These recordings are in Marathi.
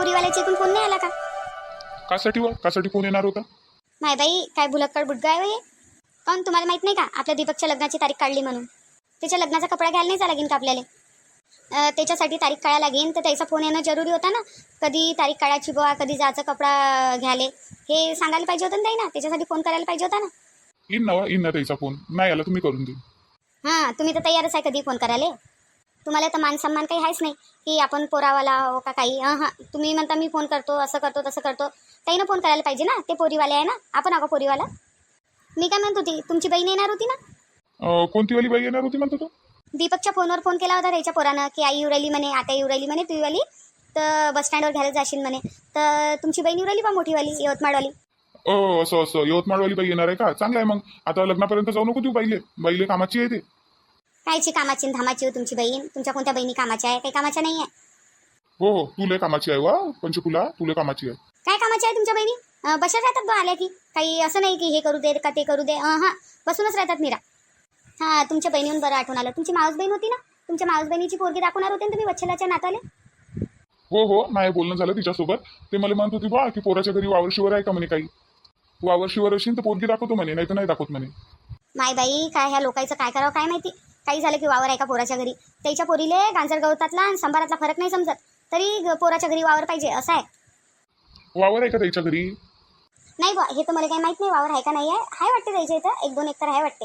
पोरीवाल्याच्या इकडून फोन नाही आला का? कासाठी वा? कासाठी कोण येणार होता? माय बाई काय भुलक्कड बुडगा आहे काऊन तुम्हाला माहीत नाही का आपल्या दीपकच्या लग्नाची तारीख काढली म्हणून. त्याच्या लग्नाचा कपडा घ्यायला नाही लागेल का आपल्याला? त्याच्यासाठी तारीख काढायला लागेल तर त्याचा फोन येणं जरुरी होता ना? कधी तारीख काढायची बुवा कधी जायचं कपडा घ्यायले? हे सांगायला पाहिजे होतं ना ताई ना त्याच्यासाठी फोन करायला पाहिजे होता ना? येईन ना वा, येईन ना त्याचा फोन. नाही आला तुम्ही करून देईन. हां तुम्ही तर तयारच आहे कधी फोन करायला? तुम्हाला तर मान सन्मान काही आहेच नाही. की आपण पोरावाला हो का काही? हां. तुम्ही म्हणता मी फोन करतो असं करतो तसं करतो. ताईनं फोन करायला पाहिजे ना? ते पोरीवाले आहे ना? आपण अगं पोरीवाला. मी काय म्हणत होती? तुमची बहीण येणार होती ना? अं, कोणती वाली बाई येणार होती म्हणतो तो? दीपकच्या फोनवर फोन केला होता त्याच्या पोरानं की आई उराली म्हणे आता उराली म्हणे तू वाली तर बस स्टँडवर घ्यायला जाशील म्हणे. तर तुमची बहीण उराली बा मोठीवाली यवतमाळवाली? अ असं असं. यवतमाळवाली बाई येणार आहे का? चांगलं आहे मग. आता लग्नापर्यंत जाऊ नको तू बाईले. बाईले कामाची आहे ते. कायची कामाची न धामाची हो तुमची बहीण. तुमच्या कोणत्या बहिणी कामाच्या आहे? काही कामाच्या नाही आहे हो हो तुले कामाची आहे वा. पंचकुला तुले कामाची आहे. काय कामाची आहे तुमच्या बहिणी? अं, बसत राहतात बा आल्या की. काही असं नाही की हे करू दे का ते करू दे. अं, हां बसूनच राहतात मीरा. हां तुमच्या बहिणीहून बरं आठवण आलं. तुमची मावस बहीण होती ना? तुमच्या मावस बहिणीची पोरगी दाखवणार होते ना तुम्ही वच्छलाच्या नाताले? हो हो नाही बोलणं झालं तिच्यासोबत. ते मला म्हणत होती बा की पोराच्या घरी वावरशिवर आहे का? म्हणे काही. वावरशिवर असेल तर पोरगी दाखवतो म्हणे नाही तर नाही दाखवत म्हणे. माय बाई काय ह्या लोकांचं काय करावं काय माहिती? काही झालं की वावर आहे का पोराच्या घरी? त्याच्या पोरीले गांजर गवतातला आणि संभारातला फरक नाही समजत. तरी पोराच्या घरी वावर पाहिजे असं आहे. वावर आहे का त्याच्या घरी? नाही बा हे तर मला काही माहीत नाही वावर आहे का नाही आहे. हाय वाटते त्याच्या इथं एक दोन एकर आहे वाटते.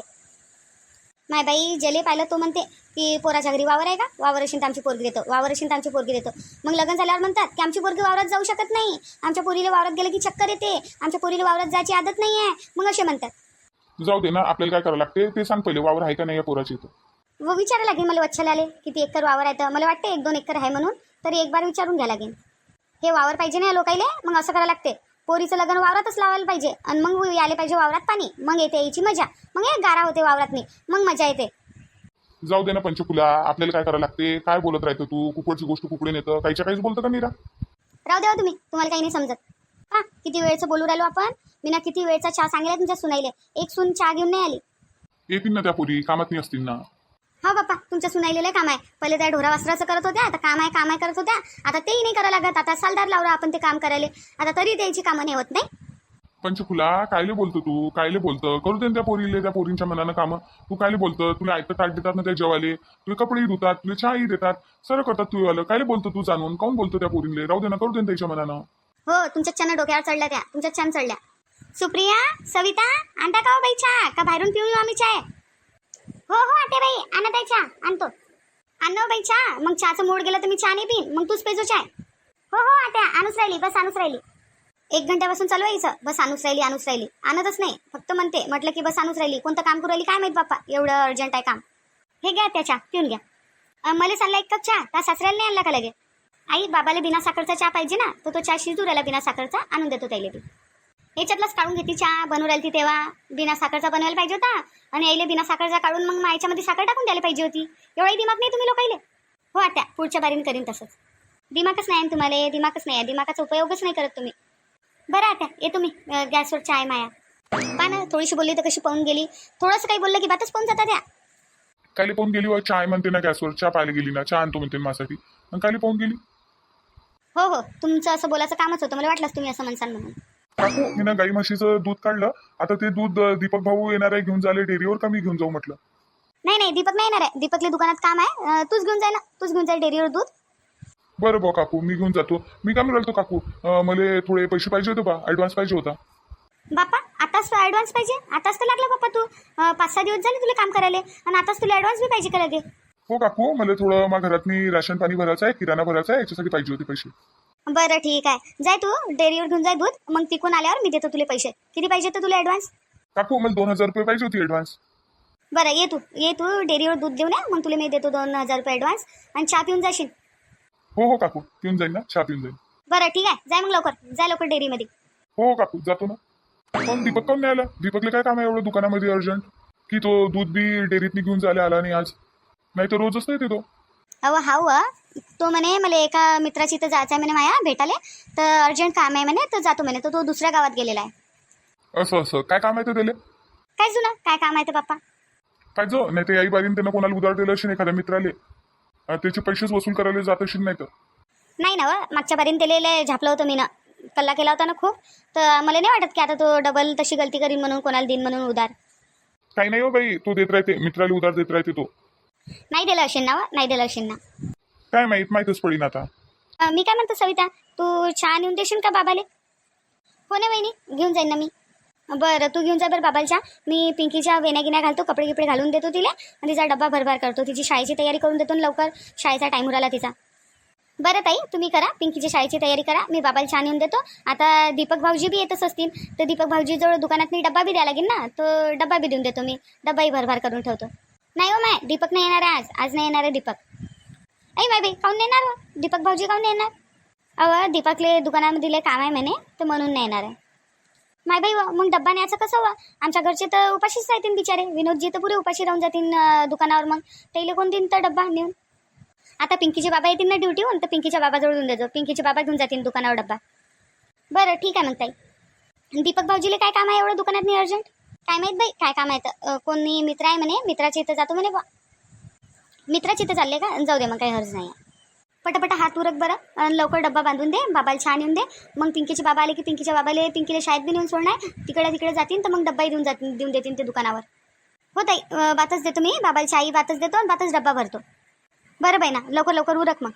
माय बाई जले पाहिलं तो म्हणते की पोराच्या घरी वावर आहे का? वावर तर आमची पोरगी देतो वावर तर आमची पोरगी देतो. मग लग्न झाल्यावर म्हणतात की आमची पोरगी वावरात जाऊ शकत नाही. आमच्या पोरीला वावरात गेलं की चक्कर येते. आमच्या पोरीला वावरात जायची आदत नाही आहे. मग असे म्हणतात. जाऊ दे ना आपल्याला काय करावं लागते? ते सांग पहिले वावर आहे का नाही या पोराची इथं? व विचारायला लागेल मला वच्छला आले किती एकर वावर आहे तर. मला वाटते एक दोन एकर आहे म्हणून तरी एक बार विचारून घ्या लागेल. हे वावर पाहिजे ना या लोकायले? मग असं करायला लागते. पोरीचं लग्न वावरातच लावायला पाहिजे. आणि मग यायला पाहिजे वावरात पाणी. मग येते यायची मजा. मग हे गारा होते वावरातनी. मग मजा येते. जाऊ दे ना पंचकुला. आपल्याला काय करावं लागते? काय बोलत राहतो तू? कुकडची गोष्ट कुकडे येतं. काहीच्या काहीच बोलतं का मीरा? राहू देवा तुम्ही. तुम्हाला काही नाही समजत. हा किती वेळचं बोलू राहिलो आपण? मी ना किती वेळचा चहा सांगितला तुमच्या सुनाईले? एक सून चहा घेऊन नाही आली. येतील ना त्या पोरी कामात नाही असतील ना. हा बाप्पा तुमच्या सुनाईलेलं काम आहे. पहिले त्या ढोरा वस्त्राचं करत होत्या आता काम आहे काम आहे करत होत्या. आता तेही नाही करायला लागत. आता सालदार लावला आपण ते काम करायला. आता तरी त्याची कामं नाही होत नाही? पंचकुला कायले बोलतो तू? कायले बोलतं? करू दे ना त्या पोरीले त्या पोरींच्या मनानं कामं. तू कायले बोलतं? तुला ऐकतं ताट देतात ना त्या जेवाले? तुला कपडेही धुतात तुला चहाही देतात. सर्व करतात तू आलं. कायले बोलतो तू जाणून? काऊन बोलतो त्या पोरींले? राहू दे ना करू दे ना त्याच्या मनानं. हो तुमच्या छान डोक्यावर चढल्या त्या. तुमच्या छान चढल्या. सुप्रिया सविता आणता का हो बाई चहा का बाहेरून पिऊन येऊ आम्ही चाय? हो हो आते बाई. आणत आहे चहा. आणतो. आण हो बाई चहा मग चहाचं मोड गेलं तर मी चहा नाही पिन मग तूच पेजो चाय. हो हो आत्या आणूच राहिली. बस आणूच राहिली. एक घंट्यापासून चालू आहे बस आणूच राहिली आणूच राहिली. आणतच नाही. फक्त म्हणते म्हटलं की बस आणूच राहिली. कोणतं काम करू राहिली काय माहीत बाप्पा? एवढं अर्जंट आहे काम. हे घ्या त्या पिऊन घ्या. मला चालला एक कप चहा. का सासऱ्याला नाही आणला का लगे? आई बाबाला बिना साखरचा चहा पाहिजे ना तर तो चहा शिजू राहिला बिना साखरचा आणून देतो त्याला बी. याच्यातलाच काढून घेते चहा बनवू राहिली ती तेव्हा. बिना साखरचा बनवायला पाहिजे होता आणि यायले बिना साखरचा काढून मग याच्यामध्ये साखर टाकून द्यायला पाहिजे होती. एवढाही दिमाग नाही तुम्ही लोकायले? हो आता पुढच्या बारीन करीन तसंच. दिमागच नाही तुम्हाला दिमागच नाही आहे. दिमागाचा उपयोगच नाही करत तुम्ही. बरं आता येतो मी गॅसवर चहा आहे माया. पा ना थोडीशी बोलली तर कशी पाहून गेली. थोडंसं काही बोललं की बातच पाहून जाता त्या कायले पाहून गेली चाय म्हणते ना गॅसवर चहा पाहायला गेली ना चहा आणतो म्हणते माझ्यासाठी आणि कायले पाहून गेली. हो हो. तुमचं असं बोलायचं कामच होतं. मला वाटलंच तुम्ही असं म्हणसान म्हणून. काकू मी ना गाई म्हशीचं दूध काढलं. आता ते दूध अं, दीपक भाऊ येणार आहे घेऊन झाले डेअरीवर का मी घेऊन जाऊ म्हटलं? नाही नाही. दीपक नाही येणार आहे. दीपकले दुकानात काम आहे. अं, तूच घेऊन जाय ना. तूच घेऊन जाय डेअरीवर दूध. बरं बा काकू मी घेऊन जातो. मी काय म्हणतो काकू अं, मला थोडे पैसे पाहिजे होते बा. ऍडव्हान्स पाहिजे होता. बाप्पा आताच ॲडव्हान्स पाहिजे. आताच तर लागलं बाप्पा तू. अं, पाच सहा दिवस झाले तुला काम करायला. आणि आताच तुला ॲडव्हान्स बी पाहिजे का लगे? हो काकू मला थोडं माझ्या घरातनी राशन पाणी भरायचं आहे किराणा भरायचा आहे याच्यासाठी पाहिजे होते पैसे. बरं ठीक आहे. जाय तू डेअरीवर घेऊन जाय दूध मग तिकून आल्यावर मी देतो तुला पैसे. किती पाहिजे तर तुला ॲडव्हान्स काकू मला दोन हजार रुपये पाहिजे होती ऍडव्हान्स बरं ये तू ये तू डेअरीवर दूध देऊन ये मग तुला मी देतो दोन हजार रुपये ॲडव्हान्स आणि चहा पिऊन जाशील? हो हो काकू पिऊन जाईन ना चहा पिऊन जाईन. बरं ठीक आहे. जाय मग लवकर जाय लवकर डेअरीमध्ये. हो काकू जातो ना. पण दीपक काऊन नाही आला? दीपकला काय काम आहे एवढं दुकानामध्ये अर्जंट? की तो दूध बी डेअरीतनी घेऊन जायला आला नाही आज? नाही तर रोजच नाही ते तो अहो हाव. तो म्हणे मला एका मित्राची इथं जायचं आहे म्हणे माया भेटाले तर अर्जंट काम आहे म्हणे तर जातो म्हणे. तर तो दुसऱ्या गावात गेलेला आहे. असं असं. काय काम आहे ते त्याला? काय जुना? काय काम आहे ते बाप्पा? काय जो? नाही ते आई बारीन त्यानं कोणाला उधार दिलं असेल एखाद्या मित्राले. अं, त्याचे पैसेच वसूल करायला जात असेल नाही तर. नाही ना व मागच्या बारीन लय झापलं होतं मी ना कल्ला केला होता ना खूप. तर मला नाही वाटत की आता तो डबल तशी गलती करीन म्हणून कोणाला दिन म्हणून उधार. काही नाही हो बाई तो देत राहते मित्राला उधार देत राहते तो. नाही दिलं असेल ना व नाही दिलं असेल ना. काय माहीत माहीतच पडीन आता. अं, मी काय म्हणतो सविता तू चहा नेऊन देशील का बाबाले? हो ना वहिनी घेऊन जाईन ना मी. बरं तू घेऊन जा बरं बाबाला चहा. मी पिंकीच्या वेण्या गिन्या घालतो कपडे गिपडे घालून देतो तिला आणि तिचा डब्बा भरभार करतो. तिची शाळेची तयारी करून देतो आणि लवकर शाळेचा टाईम उराला तिचा. बरं ताई तुम्ही करा. पिंकीची शाळेची तयारी करा. मी बाबाला चहा नेऊन देतो. आता दीपक भाऊजी बी येतच असतील. तर दीपक भाऊजीजवळ दुकानात मी डब्बा बी द्यायला लागेल ना? तो डब्बा बी देऊन देतो मी. डब्बाही भरभार करून ठेवतो. नाही हो माय दीपक नाही येणार आहे आज. आज नाही येणार आहे दीपक. ऐ माय बाई काऊन नाही येणार हो? दीपक भाऊजी काऊन येणार? अव दीपकले दुकानामध्ये लय काम आहे म्हणे तर म्हणून नाही येणार आहे. माय बाई मग डब्बा न्यायचं कसं व? आमच्या घरचे तर उपाशीच राहतील बिचारे. विनोदजी तर पुरे उपाशी राहून जातील दुकानावर मग. त्याला कोण देईन तर डब्बा नेऊन? आता पिंकीचे बाबा येतील ना ड्युटीहून तर पिंकीच्या बाबाजवळ देऊन देतो पिंकीचे बाबा घेऊन जातील दुकानावर डब्बा. बरं ठीक आहे मग ताई. दीपक भाऊजीला काय काम आहे एवढं दुकानात नाही अर्जंट काय माहीत बाई काय काम आहे कोणी मित्र आहे म्हणे मित्राच्या इथं जातो म्हणे बा मित्राच्या इथं चालले का? जाऊ दे मग काही हर्ज नाही. आहे पटापट हात उरक बरं आणि लवकर डब्बा बांधून दे बाबाला छान येऊन दे. मग पिंकीचे बाबा आले की पिंकीच्या बाबाले पिंकीला शाळेत बी नेऊन सोडणार तिकडे तिकडे जातील तर मग डब्बाही देऊन जातील देऊन देतील ते दुकानावर. हो ताई बातच देतो मी बाबाला शाई बातच देतो आणि बातच डब्बा भरतो. बरं बाई ना लवकर लवकर उरक मग.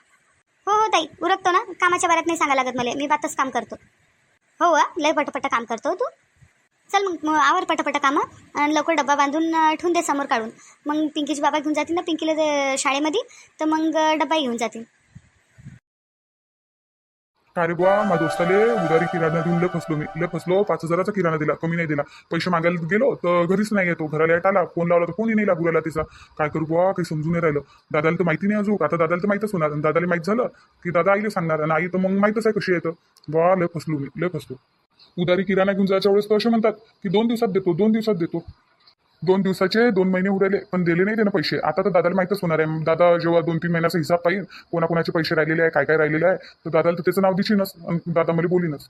हो हो ताई उरकतो ना कामाच्या बाऱ्यात नाही सांगा लागत मला मी बातच काम करतो. हो वा लय पटपट काम करतो हो तू. चल मग मग आवर पटापट कामं. आणि लवकर डब्बा बांधून ठेवून दे समोर काढून. मग पिंकीचे बाबा घेऊन जातील ना पिंकीला ते शाळेमध्ये तर मग डबाही घेऊन जातील. अरे बुवा माझ्या दोस्ताले उधारी किराणा देऊन लय फसलो मी. लय फसलो पाच हजाराचा किराणा दिला कमी नाही दिला. पैसे मागायला गेलो तर घरीच नाही येतो. घराला येत आला फोन लावला तर फोनही नाही लागू राहिला तिचा. काय करू बुवा काही समजून नाही राहिलं. दादाला तर माहिती नाही अजून. आता दादाला तर माहीतच होणार. आणि दादाला माहीत झालं की दादा आईला सांगणार. आणि आई तर मग माहीतच आहे कशी येतं बुवा लय फसलो मी लय फसलो. उधारी किराणा घेऊन जायच्या वेळेस तर असे म्हणतात की दोन दिवसात देतो दोन दिवसात देतो. दोन दिवसाचे दोन महिने उरायले पण दिले नाही त्यानं पैसे. आता तर दादाला माहीतच होणार आहे. दादा जेव्हा दोन तीन महिन्याचा हिसाब पाहिजे कोणाकोणाचे पैसे राहिलेले आहे काय काय राहिलेले आहे तर दादाला तर त्याचं नाव दिशीनच दादा मला बोलीनच.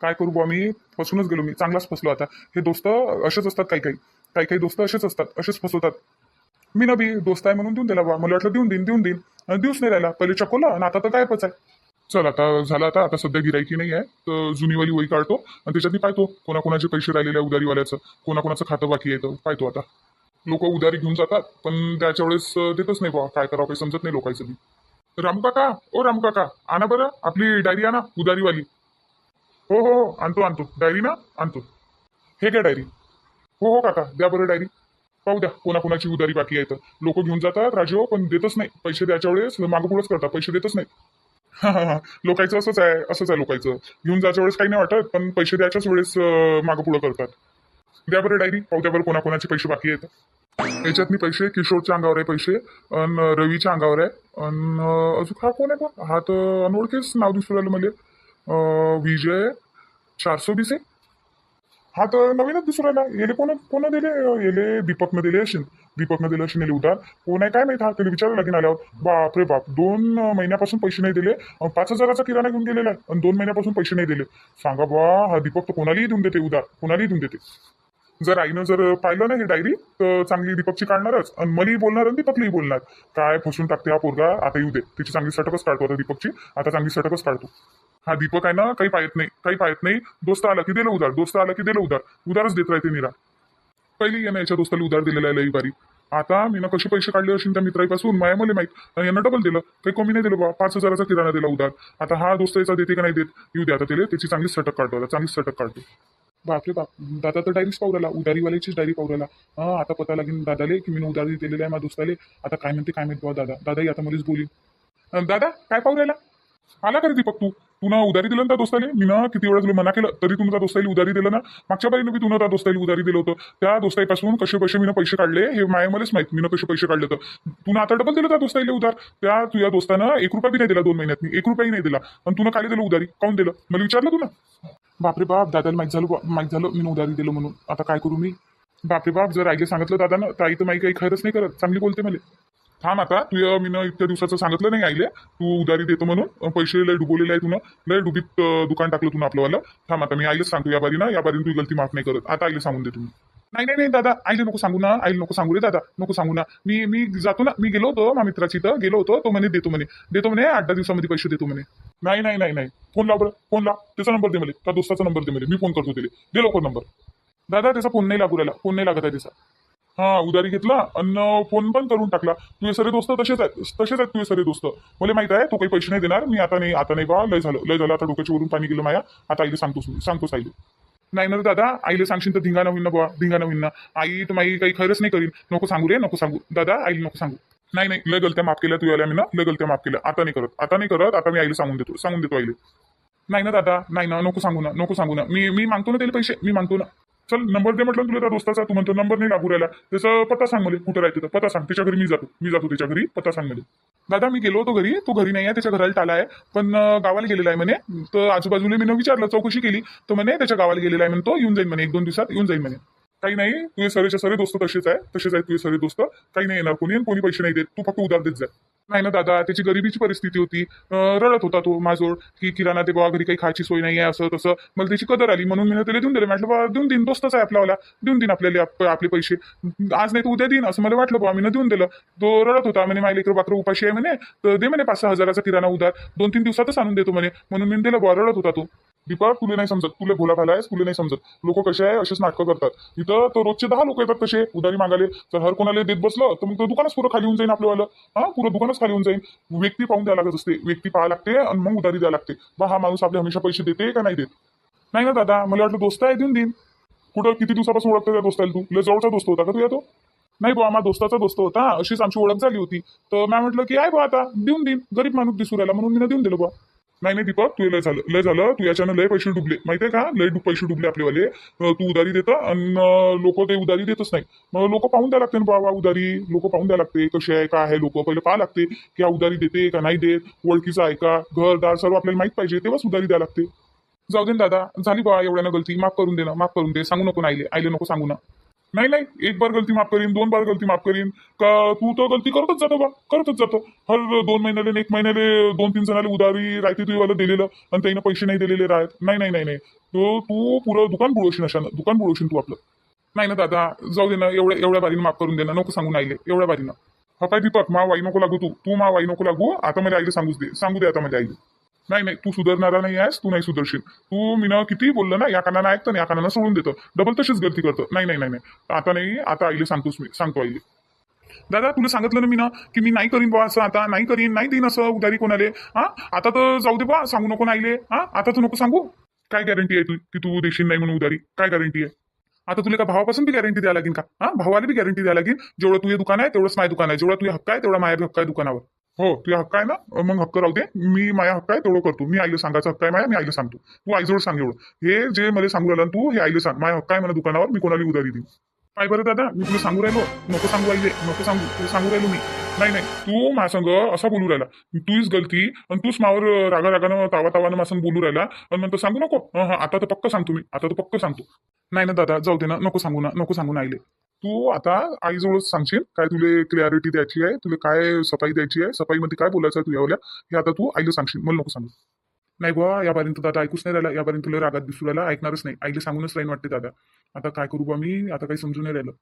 काय करू बा मी फसूनच गेलो मी चांगलाच फसलो आता. हे दोस्त असेच असतात काही काही. काही काही दोस्त असेच असतात असेच फसवतात. मी ना बी दोस्त आहे म्हणून देऊन दिला बा मला वाटलं देऊन देईन देऊन देईन. आणि दिवस नाही राहिला पहिले चकोला आणि आता तर गायबच आहे. चल आता झालं आता आता सध्या गिरायकी नाही आहे तर जुनीवाली वही काढतो आणि त्याच्यातनी पाहतो कोणाकोणाचे पैसे राहिलेले आहे उधारीवाल्याचं कोणाकोणाचं खातं बाकी आहे तर पाहतो आता. लोक उधारी घेऊन जातात पण त्याच्या वेळेस देतच नाही बा काय करावं काही समजत नाही लोकांचं मी रामकाका ओ रामकाका आणा बरं आपली डायरी आणा उधारीवाली हो हो हो आणतो आणतो. डायरी ना? आणतो. हे घ्या डायरी हो हो काका द्या बरं डायरी पाहू द्या कोणाकोणाची उधारी बाकी आहे तर. लोक घेऊन जातात राजो हो, पण देतच नाही. पैसे द्यायच्या वेळेस मागपुढंच करतात पैसे देतच नाही. लोकांचं असंच आहे असंच आहे लोकांचं घेऊन जायच्या वेळेस काही नाही वाटत पण पैसे द्यायच्याच वेळेस मागं पुढं करतात. द्या बरं डायरी पाहू बरं कोणाकोणाचे पैसे बाकी आहेत. याच्यातनी पैसे किशोरच्या अंगावर आहे पैसे अन रवीच्या अंगावर आहे. अन अजून हा कोण आहे पण हा तर अनोळखीच नाव दिसून राहिलं मला. अं, विजय चारसो आहे. हा तर नवीनच दिसून राहिला. येले कोण कोण दिले येले दीपकनं दिले असेल. दीपकनं दिलं असेल उधार कोण आहे काय माहिती हा त्याला विचारायला लागेल आल्यावर. बाप रे बाप दोन महिन्यापासून पैसे नाही दिले अं, पाच हजाराचा किराणा घेऊन गेलेला आहे. आणि दोन महिन्यापासून पैसे नाही दिले. सांगा बा हा दीपक तर कोणालाही देऊन देते उधार कोणालाही देऊन देते. जर आईनं जर पाहिलं ना हे डायरी तर चांगली दीपकची काढणारच. आणि मलाही बोलणार आणि दीपकलाही बोलणार. काय फसून टाकते हा पोरगा आता येऊ दे. तिची चांगली सटकच काढतो आता दीपकची. आता चांगली सटकच काढतो. हा दीपक आहे ना काही पाहत नाही काही पाहत नाही. दोस्त आला की दिलं उधार दोस्त आला की दिलं उधार. उधारच देत राहते निरा पहिली यानं याच्या दोस्ताला उधार दिलेला आहे लई बारी आता मी ना कसे पैसे काढले असेल त्या मित्रापासून माया मला माहीत. यांना डबल दिलं. काही कमी नाही दिलं बा. पाच हजाराचा किराणा दिला उधार. आता हा दोस्त याचा देते का नाही देत? येऊ दे. आता त्याला त्याची चांगलीच सटक काढतो. आता चांगलीच सटक काढतो. बापरे बाप. दादा तर डायरीच पावराला उधारीवाल्याचीच डायरी पाहू राहिला हा आता पता लागेल दादाले की मी उधारी दिलेली आहे माझ्या दोस्ताले. आता काय म्हणते काय माहीत बा दादा. दादाही आता मलाच बोली दादा काय पावरायला? राहिला आला का रे दीपक तू. तू ना उधारी दिलं ना त्या दोस्ताले? मी ना किती वेळा तुला मना केलं तरी तुम्ही त्या दोस्ताली उधारी दिलं ना? मागच्या बाईनं मी तुला त्या दोस्ताईला उधारी दिलं होतं. त्या दोस्ताईपासून कसे पैसे मी पैसे काढले हे माया मलाच माहीत मी कसे पैसे काढले तर. तू आता डबल दिलं त्या दोस्ताईला उधार. त्या तुझ्या दोस्तानं एक रुपया बी नाही दिला दोन महिन्यात एक रुपयाही नाही दिला. आणि तुला काय दिलं उधारी काऊन दिलं? मला विचारलं तुला बापरे बाप दादाला माहीत झालं माहीत झालं मी उधारी दिलं म्हणून. आता काय करू मी? बापरे बाप जर आईला सांगितलं दादानं तर आई तर माई काही खरंच नाही करत. चांगली बोलते मला. थांब आता. तुझ्या मी इतक्या दिवसाचं सांगितलं नाही आईले. तू उधारी देतो म्हणून. पैसे लय डुबवलेले आहे तुला लय डुबीत दुकान टाकलं तुला आपलंवालं थांब आता मी आईलेच सांगतो या बारीनं. या बारीनं तू गलती माफ नाही करत. आता आईला सांगून दे तुम्ही. नाही नाही नाही दादा. आईले नको सांगू ना. आईला नको सांगू रे दादा. नको सांगू ना. मी मी जातो ना. मी गेलो होतो मा मित्राची इथं. गेलो होतो. तो म्हणे देतो म्हणे. देतो म्हणे आठ दहा दिवसामध्ये पैसे देतो म्हणे. नाही नाही नाही नाही. फोन लाव बरं. फोन लाव. त्याचा नंबर दे मला का दोस्ताचा नंबर दे मला मी फोन करतो त्याला. दे लवकर नंबर. दादा त्याचा फोन नाही लागू राहिला. फोन नाही लागत आहे त्याचा. हा उधारी घेतला आणि फोन पण करून टाकला. तुझे सरे दोस्त तसेच आहेत. तसेच आहेत तुझे सरे दोस्त. मला माहीत आहे तो काही पैसे नाही देणार. मी आता नाही आता नाही बा लय झालं. लय झालं आता डोक्याच्या वरून पाणी गेलं माया. आता आईला सांगतो सांगतोस आईले नाही ना दादा आईला सांगशील तर धिंगाणा होईन ना बुवा धिंगाणा होईन ना. आई तर माई काही खरंच नाही करीन. नको सांगू रे नको सांगू. दादा आईला नको सांगू. नाही नाही लय गलत्या माफ केल्या आल्या मी ना. लय गलत्या माफ केल्या. आता नाही करत आता नाही करत आता मी आईला सांगून देतो सांगून देतो आईला. नाही ना दादा नाही ना नको सांगू ना नको सांगू ना. मी मी मागतो ना त्याला पैसे मी मागतो ना. चल नंबर दे म्हटलं तुला त्या दोस्ताचा. तू म्हणतो नंबर नाही लागू राहिला. त्याचा पत्ता सांग मला कुठं राहते पत्ता सांग त्याच्या घरी मी जातो. मी जातो त्याच्या घरी पत्ता सांग मला. दादा मी गेलो होतो घरी. तो घरी नाही आहे त्याच्या घराला टाला आहे. पण गावाला गेलेला आहे म्हणे. तर आजूबाजूला मी विचारलं चौकशी केली. तर म्हणे त्याच्या गावाला गेलेला आहे. म्हणे तो येऊन जाईल म्हणे एक दोन दिवसात येऊन जाईल म्हणे. काही नाही तुझे सरेचे सरे दोस्त तसेच आहे. तसेच आहे तुझे सरे दोस्त. काही नाही येणार कोणी कोणी पैसे नाही देत. तू फक्त उधार देत जा. नाही ना दादा त्याची गरिबीची परिस्थिती होती. रडत होता तो माझोड की किराणा ते बाबा घरी काही खायची सोय नाही आहे असं तसं. मला त्याची कदर आली म्हणून मी त्याला देऊन दिले. म्हटलं बा देऊन देईन दोस्तच आहे आपल्याला देऊन देईन आपल्याला आपले पैसे. आज नाही तर उद्या देईन असं मला वाटलं बाबा मी देऊन दिलं. तो रडत होता म्हणे माझ्या लेकर बाकर उपाशी आहे म्हणे तर दे म्हणे पाच सहा हजाराचा किराणा उधार. दोन तीन दिवसातच आणून देतो म्हणे. म्हणून मी दिलं बाबा रडत होता तो. दीपक तुला नाही समजत. तुला भोला भाला आहेस तुला नाही समजत. लोक कसे आहे असेच नाटकं करतात. इथं तर रोजचे दहा लोक येतात तसे उधारी मागाले तर हर कोणाला देत बसलं तर मग दुकानच पुरं खाली होऊन जाईल आपल्यावालं. हा पुरं दुकानच खाली होऊन जाईल व्यक्ती पाहून द्यायला लागत असते. व्यक्ती पाहा लागते आणि मग उधारी द्यायला लागते. बा हा माणूस आपले हमेशा पैसे देते का नाही देत? नाही ना दादा. मला वाटलं दोस्त आहे देऊन देईन. कुठं किती दिवसापासून ओळखतो त्या दोस्ताला तू? लय जवळचा दोस्त होता का तू तो? नाही बुवा माझा दोस्ताचा दोस्त होता. अशीच आमची ओळख झाली होती. तर मॅम म्हटलं की आहे बुवा आता. देऊन देईन. गरीब माणूस दिसू राहिला म्हणून मी देऊन दिलं बुवा. नाही नाही दीपक तू लय झालं लय झालं. तू याच्यानं लय पैसे डुबले. माहितीये का? लय डु- पैसे डुबले आपलेवाले. तू उधारी देतं आणि लोक ते उधारी देतच नाही मग लोक पाहून द्या लागते ना बाबा उधारी. लोक पाहून द्या लागते कसे आहे काय आहे. लोक पहिले पाहा लागते की हा उधारी देते का नाही देत ओळखीचं आहे का घरदार सर्व आपल्याला माहीत पाहिजे तेव्हाच उधारी द्या लागते. जाऊ दे दादा. झाली बा एवढ्यानं गलती. माफ करून दे ना माफ करून दे. सांगू नको ना आईले. आईले नको सांगू ना. नाही नाही एक बार गलती माफ करीन दोन बार गलती माफ करीन. का तू तर गलती करतच जातो बा करतच जातो. हर दोन महिन्याले एक महिन्याले दोन तीन जणाले उधारी राहते तुझ्यावाला दिलेलं आणि त्यानं पैसे नाही दिलेले राहत. नाही नाही नाही नाही. तो तू पुरं दुकान बुडवशील अशानं दुकान बुडवशील तू आपलं. नाही ना दादा जाऊ दे ना एवढ्या एवढ्या बारीनं माफ करून दे ना नको सांगून आईले एवढ्या बारीनं. हा काय दीपक मा वाई नको लागू तू तू मा वाई नको लागू आता मला आईला सांगूच दे सांगू दे आता माझ्या आईला. नाही नाही तू सुधारणारा नाही आहेस तू नाही सुधरशील. तू मी ना किती बोललं ना या कानानं ऐकतं ना या कानानं सोडून देतं. डबल तशीच गर्दी करतं. नाही नाही नाही नाही. आता नाही आता आईले सांगतोच मी सांगतो आईले. दादा तुला सांगितलं ना मी ना की मी नाही करीन बा असं आता नाही करीन नाही देईन असं उधारी कोणाले? हा? आता तर जाऊ दे बा सांगू नको नाहीले हा? आता तू नको सांगू. काय गॅरंटी आहे तू की तू देशील नाही म्हणून उधारी? काय गॅरंटी आहे? आता तुला का भावापासून बी गॅरंटी द्यायला लागेल का? हा? भावाला बी गॅरंटी द्यायला लागेल. जेवढं तुझे दुकान आहे तेवढंच माझ्या दुकान आहे. जेवढा तुझ्या हक्क आहे तेवढा माझ्या हक्क आहे दुकानावर. हो. तुझ्या हक्क आहे ना? मग हक्क राहू दे. मी माझ्या हक्क आहे तेवढं करतो. मी आईला सांगायचं हक्क आहे माझ्या मी आईला सांगतो. तू आईजवळ सांग एवढं. हे जे मला सांगू राहिलं तू हे आईला सांग. माझ्या हक्क आहे मला दुकानावर मी कोणाला उधारी देईन. काय बरं दादा? मी तुला सांगू राहिलो? नको सांगू आईले. नको सांगू. तुला सांगू राहिलो मी. नाही नाही. तू माझ्यासंग असा बोलू राहिला. तूच गलती आणि तूच मावर रागा रागानं तावा तावानं माझं बोलू राहिला. आणि म्हणतो सांगू नको. हं, आता तर पक्क सांगतो मी. आता तर पक्क सांगतो. नाही ना दादा जाऊ दे ना. नको सांगू ना. नको सांगू ना आईले. तू आता आईजवळच सांगशील काय तुले क्लॅरिटी द्यायची आहे? तुला काय सफाई द्यायची आहे? सफाईमध्ये काय बोलायचं आहे तुझ्यावाल्या हे आता तू आईला सांगशील मला नको सांगू. नाही बुवा यापर्यंत दादा ऐकूच नाही राहिला. यापर्यंत तुला रागात दिसू राहिला. ऐकणारच नाही. आईला सांगूनच राहीन वाटते दादा. आता काय करू बा मी? आता काही समजून नाही राहिलं.